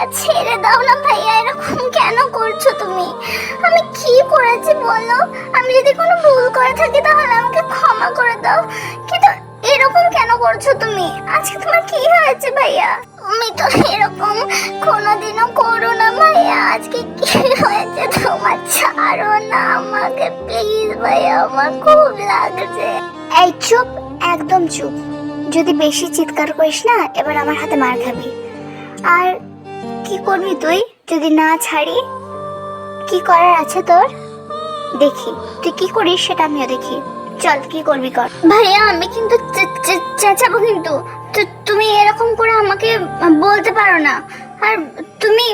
ভাইয়া ছেড়ে দাও না ভাইয়া, এরকম কেন করছ তুমি? আমি কি করেছি বলো? আমি যদি কোনো ভুল করে থাকি তাহলে আমাকে ক্ষমা করে দাও। কিন্তু এরকম কেন করছ তুমি? আজকে তোমার কি হয়েছে ভাইয়া? তুমি তো এরকম কোনোদিনও করো না ভাইয়া। আজকে কি হয়েছে তোমার? ছাড়ো না আমাকে প্লিজ ভাইয়া, আমার খুব লাগছে। এই চুপ, একদম চুপ। যদি বেশি চিৎকার করিস না, এবার আমার হাতে মার খাবি। আর কি করবি তুই? যদি না ছাড়ি, কি করার আছে তোর? দেখি, তুই কি করিস সেটা আমিও দেখি। চল, কি করবি কর। ভাইয়া, আমি কিন্তু চেঁচাবো কিন্তু। তুমি এরকম করে আমাকে বলতে পারো না। আর তুমি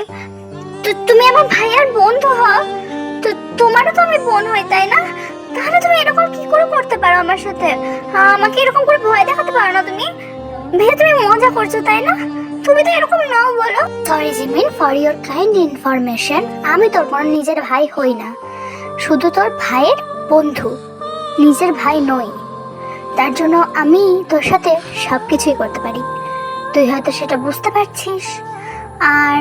তুমি আমার ভাইয়ার বন্ধু হও। তো, তোমারও তো আমি বোন হই, তাই না? তাহলে তুমি এরকম কি করে করতে পারো আমার সাথে? আমাকে এরকম করে ভয় দেখাতে পারো না তুমি? ভাইয়া, তুমি মজা করছ, তাই না? তুমি তো এরকম নাও বলো। Sorry Jimin for your kind information আমি তোর কোনো নিজের ভাই হই না। শুধু তোর ভাইয়ের বন্ধু, নিজের ভাই নই। তার জন্য আমি তোর সাথে সব কিছুই করতে পারি। তুই হয়তো সেটা বুঝতে পারছিস। আর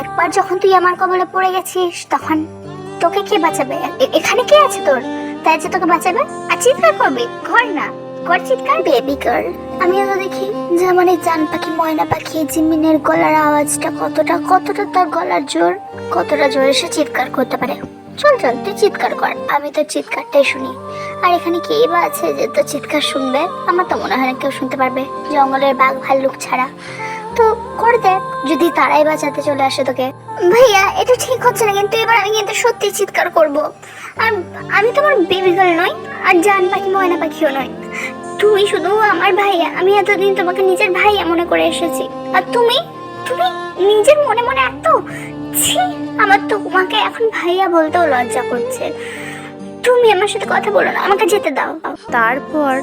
একবার যখন তুই আমার কবলে পড়ে গেছিস, তখন তোকে কে বাঁচাবে? এখানে কে আছে তোর? তাই যে তোকে বাঁচাবে? আর চিৎকার করবি? ঘর না। ঘর চিৎকার বেবি গার্ল আমি তো দেখি যেমন এই জান পাখি, ময়না পাখি জিমিনের গলার আওয়াজটা কতটা কতটা তার গলার জোর, কতটা জোরে সে চিৎকার করতে পারে। চল চল, তুই চিৎকার কর, আমি তো চিৎকারটাই শুনি। আর এখানে কে বা আছে যে তোর চিৎকার শুনবে? আমার তো মনে হয় না কেউ শুনতে পারবে, জঙ্গলের বাঘ ভাল্লুক ছাড়া। তো করে দেখ, যদি তারাই বাঁচাতে চলে আসে তোকে। ভাইয়া, এটা ঠিক হচ্ছে না, কিন্তু এবার আমি কিন্তু সত্যি চিৎকার করব। আর আমি তোমার বেবি গার্ল নই, আর জান পাখি, ময়না পাখিও নয় তুমি শুধু আমার ভাইয়া আমি এতদিন তোমাকে নিজের ভাইয়া মনে করে এসেছি। আর তুমি? তুমি নিজের মনে মনে এত? ছি, আমার তো তোমাকে এখন ভাইয়া বলতেও লজ্জা করছে। তুমি আমার সাথে কথা বলো না, আমাকে যেতে দাও। তারপর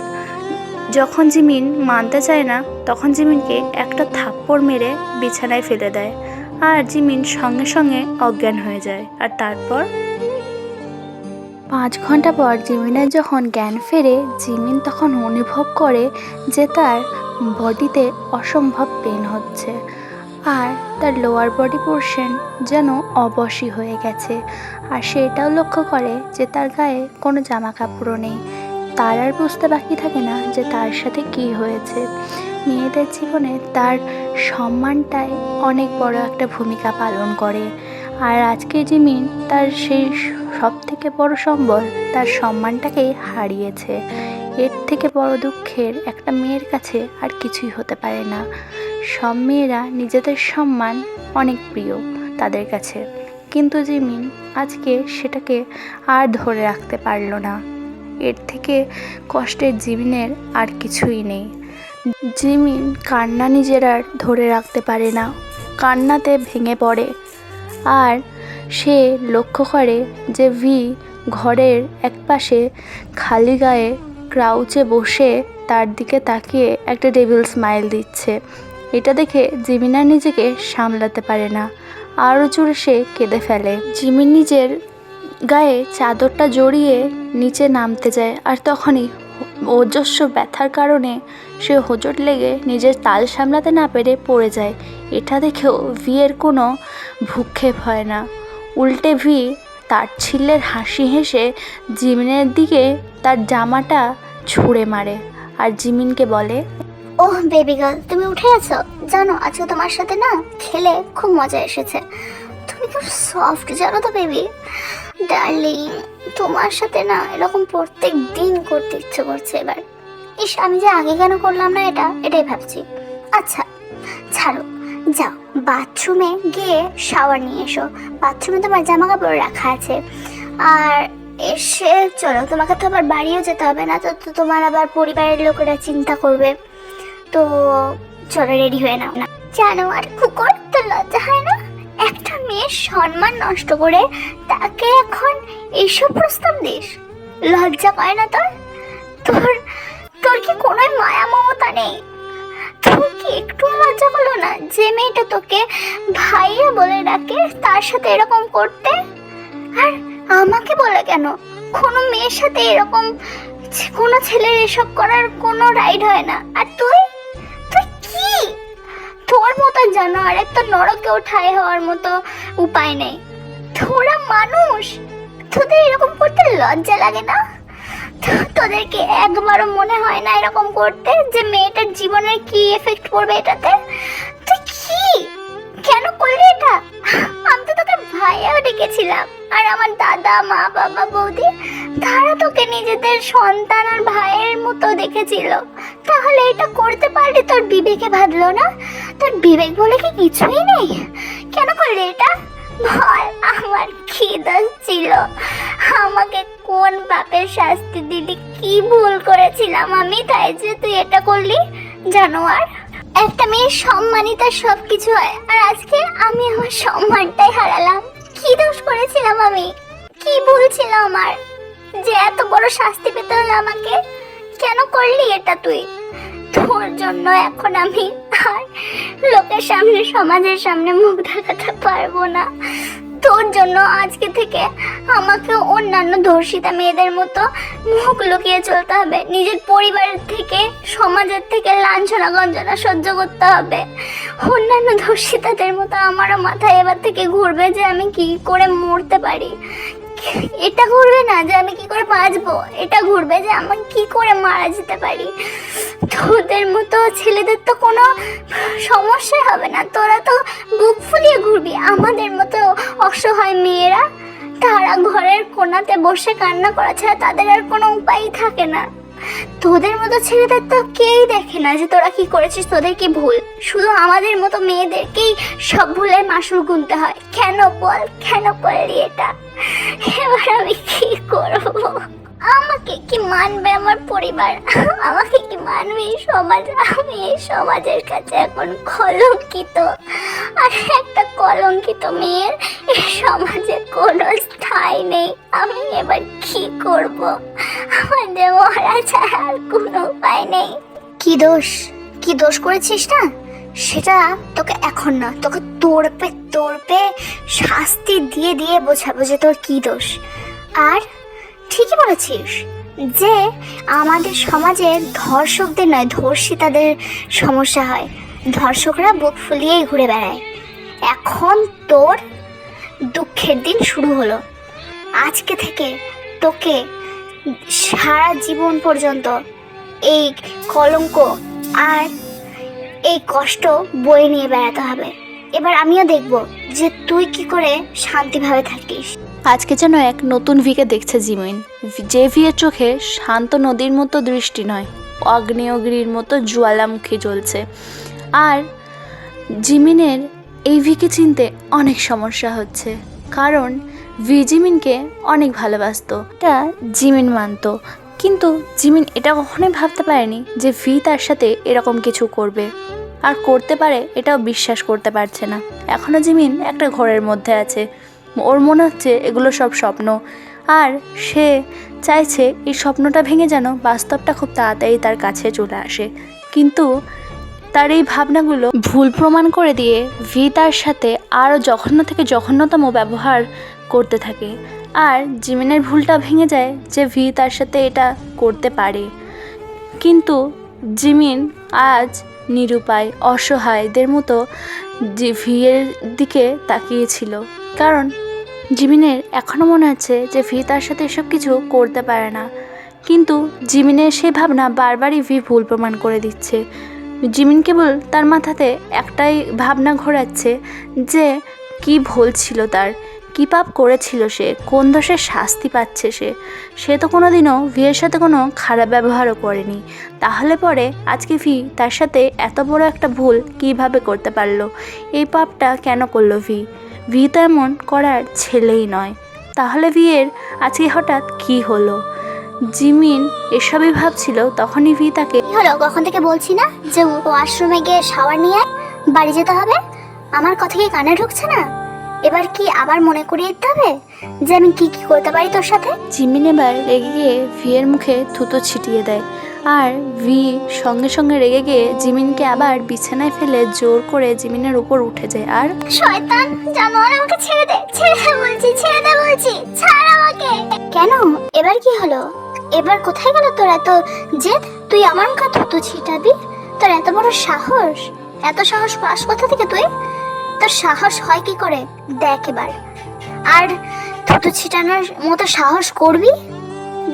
যখন জিমিন মানতে চায় না, তখন জিমিনকে একটা থাপ্পড় মেরে বিছানায় ফেলে দেয়। আর জিমিন সঙ্গে সঙ্গে অজ্ঞান হয়ে যায়। আর তারপর? পাঁচ ঘণ্টা পর জিমিনের যখন জ্ঞান ফেরে, জিমিন তখন অনুভব করে যে তার বডিতে অসম্ভব পেন হচ্ছে আর তার লোয়ার বডি পোর্শন যেন অবশী হয়ে গেছে। আর সেটাও লক্ষ্য করে যে তার গায়ে কোনো জামা কাপড়ও নেই। তার আর বুঝতে বাকি থাকে না যে তার সাথে কি হয়েছে। মেয়েদের জীবনে তার সম্মানটাই অনেক বড় একটা ভূমিকা পালন করে। আর আজকে জিমিন তার সেই সব থেকে বড় সম্বল তার সম্মানটাকে হারিয়েছে। এর থেকে বড় দুঃখের একটা মেয়ের কাছে আর কিছুই হতে পারে না। সব মেয়েরা নিজেদের সম্মান অনেক প্রিয় তাদের কাছে। কিন্তু জিমিন আজকে সেটাকে আর ধরে রাখতে পারল না। এর থেকে কষ্টের জিমিনের আর কিছুই নেই। জিমিন কান্না নিজের আর ধরে রাখতে পারে না। কান্নাতে ভেঙে পড়ে। আর সে লক্ষ্য করে যে ভি ঘরের একপাশে খালি গায়ে ক্রাউচে বসে তার দিকে তাকিয়ে একটা ডেভিল স্মাইল দিচ্ছে। এটা দেখে জিমিনা নিজেকে সামলাতে পারে না। আরও জোরে সে কেঁদে ফেলে। জিমিন নিজের গায়ে চাদরটা জড়িয়ে নিচে নামতে যায় আর তখনই অজস্র ব্যথার কারণে সে হোঁচট লেগে নিজের তাল সামলাতে না পেরে পড়ে যায়। এটা দেখেও ভিয়ের কোনো ভূক্ষেপ হয় না। উল্টে ভি তার ছিলের হাসি হেসে জিমিনের দিকে তার জামাটা ছুঁড়ে মারে আর জিমিনকে বলে, ওহ বেবি গার্ল তুমি উঠে গেছো জানো, আজকে তোমার সাথে না খেলে খুব মজা এসেছে। তুমি খুব সফট জানো তো বেবি ডার্লিং তোমার সাথে না এরকম প্রত্যেক দিন করতে ইচ্ছে করছে এবার। ইস, আমি যে আগে কেন করলাম না এটা, এটাই ভাবছি। আচ্ছা ছাড়ো। যাও বাথরুমে গিয়ে শাওয়ার নিয়ে এসো। বাথরুমে তোমার জামা কাপড় রাখা আছে। আর এসে চলো, তোমাকে তো আবার বাড়িও যেতে হবে না, তো তোমার আবার পরিবারের লোকেরা চিন্তা করবে। তো চলো রেডি হয়ে নাও না। জানো, আর কুকুর তো লজ্জা হয় না? একটা মেয়ের সম্মান নষ্ট করে তাকে এখন এইসব প্রস্তাব দিস? লজ্জা পায় না তোর? তোর তোর কি কোনো মায়া মমতা নেই? তোর কি যে মেয়েটা তোকে ভাইয়া বলে ডাকে, তার সাথে এরকম করতে? আর আমাকে বলে কেন? কোনো মেয়ের সাথে এরকম কোনো ছেলের এসব করার কোনো রাইড হয় না। আর তুই? তুই কি? তোর মতো জানোয়ারের তো নরকেও ঠাই হওয়ার মতো উপায় নেই। তোরা মানুষ! তোদের এরকম করতে লজ্জা লাগে না? তোদেরকে একবারও মনে হয় না এরকম করতে যে মেয়েটার জীবনের কি এফেক্ট পড়বে এটাতে? করলি এটা? আমি তো তোকে ভাইয়াও ডেকেছিলাম। আর আমার দাদা, মা, বাবা, বৌদি, তারা তোকে নিজেদের সন্তান আর ভাইয়ের মতো দেখেছিল। তাহলে এটা করতে পারলি তোর বিবেকে বাঁধলো না? তোর বিবেক বলে কি কিছুই নেই? কেন করলি এটা? বল, আমার কি দোষ ছিল। আমাকে কোন বাপের শাস্তি দিলি? কি ভুল করেছিলাম আমি? তাই যে তুই এটা করলি, জানোয়ার। একটা মেয়ের সম্মানই তার সব কিছু হয়। আর আজকে আমি আমার সম্মানটাই হারালাম। কি দোষ করেছিলাম আমি? কি ভুল ছিল আমার? যে এত বড় শাস্তি পেতে হলো আমাকে কেন করলি এটা তুই? তোর জন্য এখন আমি আর লোকের সামনে, সমাজের সামনে মুখ দেখাতে পারব না। তোর জন্য আজকে থেকে আমাকে অন্যান্য ধর্ষিতা মেয়েদের মতো মুখ লুকিয়ে চলতে হবে। নিজের পরিবারের থেকে, সমাজের থেকে লাঞ্ছনা গঞ্জনা সহ্য করতে হবে। অন্যান্য ধর্ষিতাদের মতো আমারও মাথায় এবার থেকে ঘুরবে যে আমি কি করে মরতে পারি। এটা ঘুরবে না যে আমি কি করে বাঁচবো, এটা ঘুরবে যে আমি কি করে মারা যেতে পারি। তোদের মতো ছেলেদের তো কোনো সমস্যা হবে না। তোরা তো বুক ফুলিয়ে ঘুরবি। আমাদের মতো অসহায় মেয়েরা তারা ঘরের কোনাতে বসে কান্না করা ছাড়া তাদের আর কোনো উপায়ই থাকে না। তোদের মতো ছেলেদের তো কেউই দেখে না যে তোরা কি করেছিস, তোদের কি ভুল? শুধু আমাদের মতো মেয়েদেরকেই সব ভুলের মাসুল গুনতে হয়। কেন বল, কেন করলি এটা? এবার আমি কি করব? আমাকে কি মানবে আমার পরিবার? আমাকে কি মানবে এই সমাজ? আমি এই সমাজের কাছে এখন কলঙ্কিত। আর একটা কলঙ্কিত মেয়ের এই সমাজে কোনো স্থায়ী নেই। আমি এবার কি করব? আমার যে মরা ছাড়া আর কোনো উপায় নেই। কি দোষ? কি দোষ করেছিস না? সেটা তোকে এখন না, তোকে তোড়পে তোড়পে শাস্তি দিয়ে দিয়ে বোঝাবো যে তোর কি দোষ। আর ঠিকই বলেছিস যে আমাদের সমাজে ধর্ষকদের নয়, ধর্ষিতাদের সমস্যা হয়। ধর্ষকরা বুক ফুলিয়েই ঘুরে বেড়ায়। এখন তোর দুঃখের দিন শুরু হলো। আজকে থেকে তোকে সারা জীবন পর্যন্ত এই কলঙ্ক আর এই কষ্ট বয়ে নিয়ে বেড়াতে হবে। এবার আমিও দেখব যে তুই কি করে শান্তিভাবে থাকিস। আজকে যেন এক নতুন ভিকে দেখছে জিমিন। যে ভিয়ের চোখে শান্ত নদীর মতো দৃষ্টি নয় অগ্নেয়গিরির মতো জ্বালামুখী জ্বলছে। আর জিমিনের এই ভিকে চিনতে অনেক সমস্যা হচ্ছে, কারণ ভি জিমিনকে অনেক ভালোবাসতো, এটা জিমিন মানতো। কিন্তু জিমিন এটা কখনোই ভাবতে পারেনি যে ভি তার সাথে এরকম কিছু করবে। আর করতে পারে এটাও বিশ্বাস করতে পারছে না। এখনও জিমিন একটা ঘরের মধ্যে আছে ওর মনে হচ্ছে এগুলো সব স্বপ্ন। আর সে চাইছে এই স্বপ্নটা ভেঙে যেন বাস্তবটা খুব তাড়াতাড়ি তার কাছে চলে আসে। কিন্তু তার এই ভাবনাগুলো ভুল প্রমাণ করে দিয়ে ভি তার সাথে আরও জঘন্য থেকে জঘন্যতম ব্যবহার করতে থাকে। আর জিমিনের ভুলটা ভেঙে যায় যে ভি তার সাথে এটা করতে পারে। কিন্তু জিমিন আজ নিরুপায়, অসহায়দের মতো যে ভিয়ের দিকে তাকিয়েছিল কারণ জিমিনের এখনও মনে হচ্ছে যে ভি তার সাথে এসব কিছু করতে পারে না। কিন্তু জিমিনের সেই ভাবনা বারবারই ভি ভুল প্রমাণ করে দিচ্ছে। জিমিন কেবল তার মাথাতে একটাই ভাবনা ঘোরাচ্ছে যে কি ভুল ছিল তার, কী পাপ করেছিল সে, কোন দোষের শাস্তি পাচ্ছে সে। সে তো কোনোদিনও ভিয়ের সাথে কোনো খারাপ ব্যবহারও করেনি। তাহলে পরে আজকে ভি তার সাথে এত বড় একটা ভুল কীভাবে করতে পারল? এই পাপটা কেন করল ভি? ভি তো এমন করার ছেলেই নয়। তাহলে ভিয়ের আজকে হঠাৎ কি হলো? জিমিন এসবই ভাবছিল তখনই ভি তাকে কি হলো? কখন থেকে বলছি না যে ওয়াশরুমে গিয়ে শাওয়ার নিয়ে বাড়ি যেতে হবে? আমার কথা কি কানে ঢুকছে না? এবার কি আবার মনে করিয়ে দিতে হবে যে আমি কি কি করতে পারি তোর সাথে? জিমিন এবার রেগে গিয়ে ভিয়ের মুখে থুতো ছিটিয়ে দেয়। আর ভি সঙ্গে সঙ্গে রেগে গিয়ে জিমিনকে আবার বিছানায় ফেলে জোর করে জিমিনের উপর উঠে যায়। আর শয়তান, জানোয়ার আমাকে ছেড়ে দে ছেড়ে দে বলছি, ছেড়ে দে বলছি, ছাড় আমাকে। কেন? এবার কি হলো? এবার কোথায় গেল তোর এত জেদ? তুই আমার মুখে থুতু ছিটাবি? তোর এত বড় সাহস? এত সাহস পাস কোথা থেকে তুই? তোর সাহস হয় কি করে? দেখ এবার। আর থুতু ছিটানোর মতো সাহস করবি?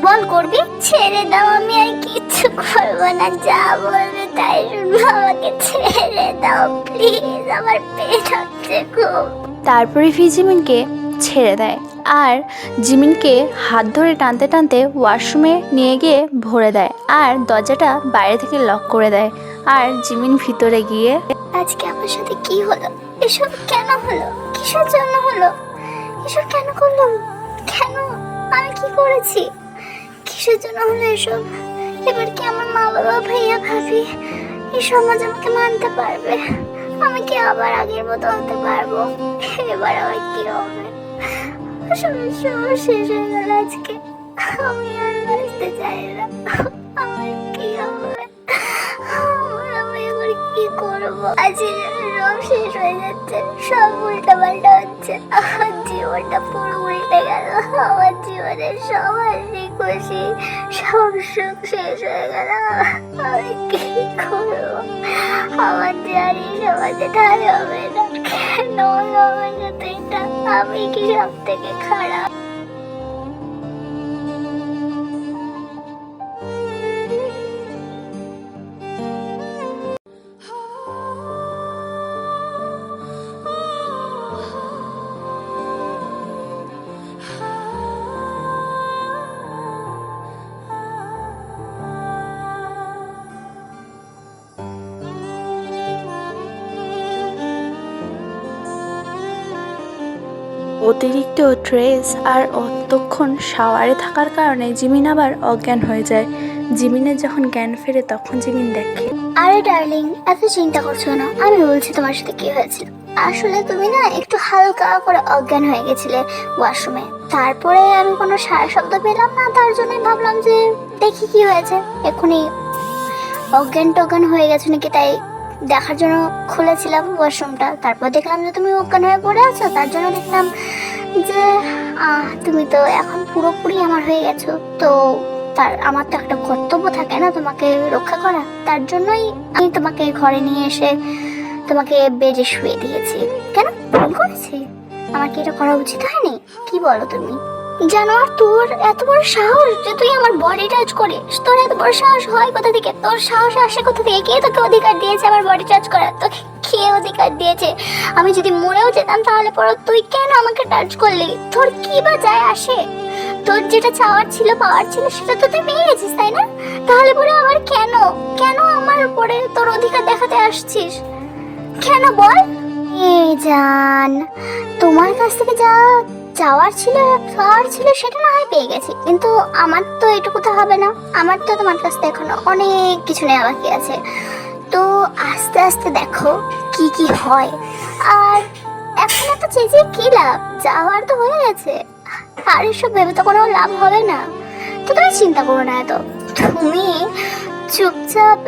বল করবি? ছেড়ে দাও আমি আর কিচ্ছু করব না। যা বলবে তাই শুনব। আমাকে ছেড়ে দাও প্লিজ আমার পেট হচ্ছে খুব। তারপরে ফি জিমিনকে ছেড়ে দেয় আর জিমিনকে হাত ধরে টানতে টানতে ওয়াশরুমে নিয়ে গিয়ে ভরে দেয় আর দরজাটা বাইরে থেকে লক করে দেয় আর জিমিন ভিতরে গিয়ে আজকে আমার সাথে কি হলো? এসব কেন হলো? কিসের জন্য হলো? এসব কেন করলাম? কেন? আমি কি করেছি? কিসের জন্য হলো এসব। এবার কি আমার মা বাবা ভাইয়া ভাবি, এই সমাজ আমাকে মানতে পারবে? আমি কি আবার আগের মতো হতে পারব? এবার আবার কি হবে? সব সব শেষ হয়ে গেল আজকে। আমি আর বাঁচতে চাই না। আমার কি করব? আজকে সব শেষ হয়ে যাচ্ছে। সব উল্টা পাল্টা হচ্ছে। আমার জীবনটা পুরো উল্টে গেল। আমার জীবনের সব হাসি খুশি, সব সুখ শেষ হয়ে গেল। আমি কি করব? আমার যে আর সমাজে ঠাই হবে না। কেন? আমার সাথে আমি কি সব থেকে খারাপ? অতিরিক্ত ট্রেস আর অতক্ষণ শাওয়ারে থাকার কারণে জিমিন আবার অজ্ঞান হয়ে যায়। জিমিনের যখন জ্ঞান ফেরে, তখন জিমিন দেখে, আরে ডার্লিং, এত চিন্তা করছ না। আমি বলছি তোমার সাথে কি হয়েছিল। আসলে তুমি না একটু হালকা করে অজ্ঞান হয়ে গেছিলে ওয়াশরুমে। তারপরে আমি কোনো সারা শব্দ পেলাম না, তার জন্য ভাবলাম যে দেখি কি হয়েছে। এক্ষুনি অজ্ঞান টজ্ঞান হয়ে গেছে নাকি তাই দেখার জন্য খুলেছিলাম ওয়াশরুমটা। তারপর দেখলাম যে তুমি অজ্ঞান হয়ে পড়ে আছো, তার জন্য দেখলাম যে তুমি তো এখন পুরোপুরি আমার হয়ে গেছো। তো তার, আমার তো একটা কর্তব্য থাকে না তোমাকে রক্ষা করা। তার জন্যই আমি তোমাকে ঘরে নিয়ে এসে তোমাকে বেজে শুয়ে দিয়েছি। কেন? ভুল করেছি? আমার কি এটা করা উচিত হয়নি? কি বলো তুমি? জানো আর তোর এত বড় সাহস যে তুই আমার বডি টাচ করিস। তোর এত বড় সাহস হয় কোথা থেকে? তোর সাহস আসে কোথা থেকে? কে তোকে অধিকার দিয়েছে আমার বডি টাচ করার? তোকে কে অধিকার দিয়েছে? আমি যদি মরেও যেতাম তাহলে পরে তুই কেন আমাকে টাচ করলি? তোর কি বা যায় আসে? তোর যেটা চাওয়ার ছিল, পাওয়ার ছিল, সেটা তো তুই পেয়ে তাই না? তাহলে পরে আবার কেন? কেন আমার উপরে তোর অধিকার দেখাতে আসছিস? কেন বল? এই জান, তোমার কাছ থেকে যা চাওয়ার ছিল পাওয়ার ছিল, সেটা না হয় পেয়ে গেছি। কিন্তু আমার তো এটুকু তো হবে না। আমার তো তোমার কাছ থেকে এখনও অনেক কিছু নেওয়া বাকি আছে। তো আস্তে আস্তে দেখো কি কি হয়। আর এখন এত চেঁচিয়ে কি লাভ? যাওয়ার তো হয়ে গেছে। আর এসব ভেবে তো কোনো লাভ হবে না। তো তুমি চিন্তা করো না এত। তুমি চুপচাপ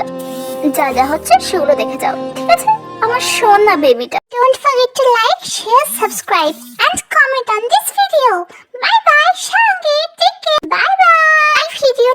যা যা হচ্ছে সেগুলো দেখে যাও। ঠিক আছে? আমার শোন না বেবিটা don't forget to like share subscribe and comment on this video. Bye bye, সঙ্গে থেকে bye bye. video